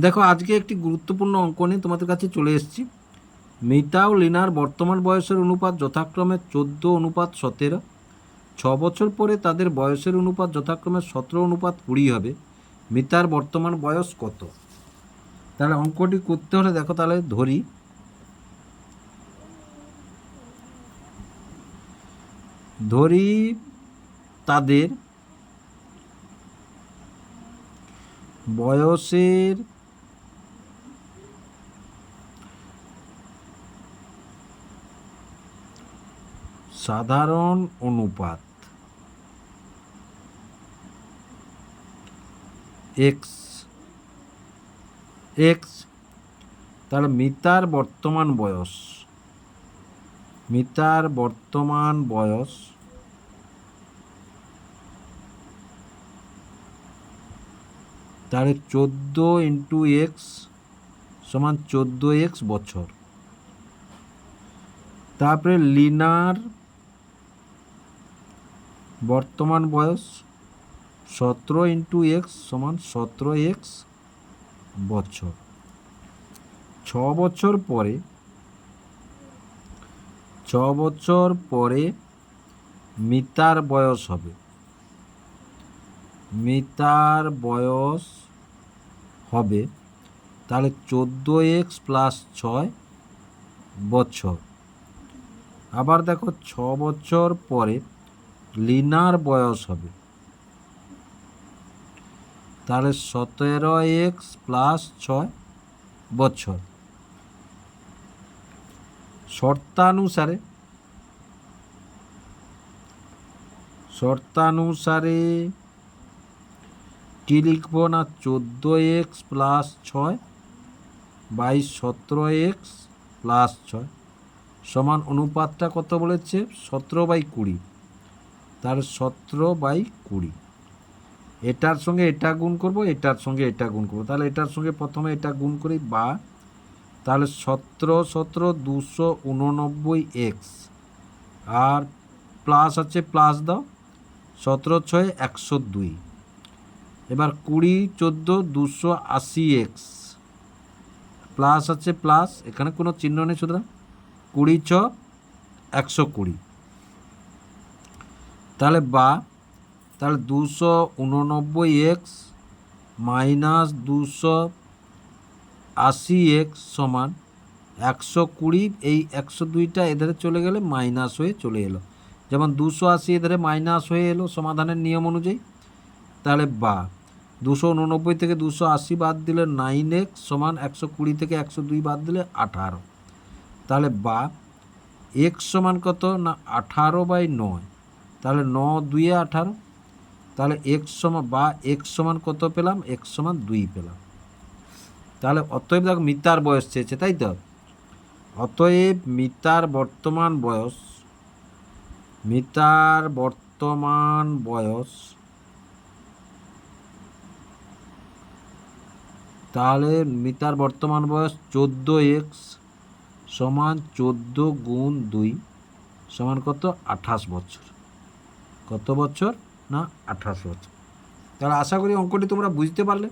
দেখো, আজকে একটি গুরুত্বপূর্ণ অঙ্ক নিয়ে তোমাদের কাছে চলে এসেছি। মিতা ও লিনার বর্তমান বয়সের অনুপাত যথাক্রমে চোদ্দ, অনুপাত সতেরো। ছ বছর পরে তাদের বয়সের অনুপাত যথাক্রমে সতেরো, অনুপাত কুড়ি হবে। মিতার বর্তমান বয়স কত? তাহলে অঙ্কটি করতে হলে দেখো, তাহলে ধরি। ধরি তাদের বয়সের সাধারণ অনুপাত এক্স এক্স তাহলে মিতার বর্তমান বয়স, মিতার বর্তমান বয়স তাহলে চোদ্দ ইন্টু এক্স সমান চোদ্দ এক্স বছর। তারপরে লিনার বর্তমান বয়স সতেরো ইন্টু এক্স সমান সতেরো এক্স বছর। ছ বছর পরে, ছ বছর পরে মিতার বয়স হবে। মিতার বয়স হবে তাহলে চোদ্দ এক্স প্লাস ছয় বছর। আবার দেখো ছ বছর পরে লিনার বয়স হবে। তাহলে সতেরো এক্স প্লাস ছয় বছর। শর্তানুসারে শর্তানুসারে কি লিখব না, চোদ্দ এক্স প্লাস ছয় বাই সতেরো এক্স প্লাস ছয় সমান অনুপাতটা কত বলেছে? সতেরো বাই কুড়ি। তার সতেরো বাই কুড়ি। এটার সঙ্গে এটা গুণ করব, এটার সঙ্গে এটা গুণ করব। তাহলে এটার সঙ্গে প্রথমে এটা গুণ করি বা, তাহলে সতেরো সতেরো, দুশো উননব্বই এক্স আর প্লাস আছে, প্লাস দাও, সতেরো, ছয়, একশো দুই। এবার কুড়ি, চোদ্দ, দুশো আশি এক্স প্লাস আছে, প্লাস, এখানে কোনো চিহ্ন নেই সুতরাং। কুড়ি ছ, একশো কুড়ি। তাহলে বা, তাহলে দুশো উননব্বই এক্স মাইনাস দুশো আশি এক্স সমান একশো কুড়ি, এই একশো দুইটা এধারে চলে গেলে মাইনাস হয়ে চলে এলো। যেমন দুশো আশি এধারে মাইনাস হয়ে এলো সমাধানের নিয়ম অনুযায়ী। তাহলে বা, দুশো উননব্বই থেকে দুশো আশি বাদ দিলে নাইন এক্স সমান একশো কুড়ি থেকে একশো দুই বাদ দিলে আঠারো। তাহলে বা এক্স সমান কত না, আঠারো বাই নয়। তাহলে ন দুইয়ে আঠারো, তাহলে এক সমান বা এক সমান কত পেলাম? এক সমান দুই পেলাম। তাহলে অতএব দেখো মিতার বয়স চেয়েছে, তাই তো? অতএব মিতার বর্তমান বয়স, মিতার বর্তমান বয়স, তাহলে মিতার বর্তমান বয়স চোদ্দ এক্স সমান চোদ্দ গুণ দুই সমান কত? আঠাশ বছর। কত বছর? না আঠাশ বছর। তাহলে আশা করি অঙ্কটি তোমরা বুঝতে পারলে।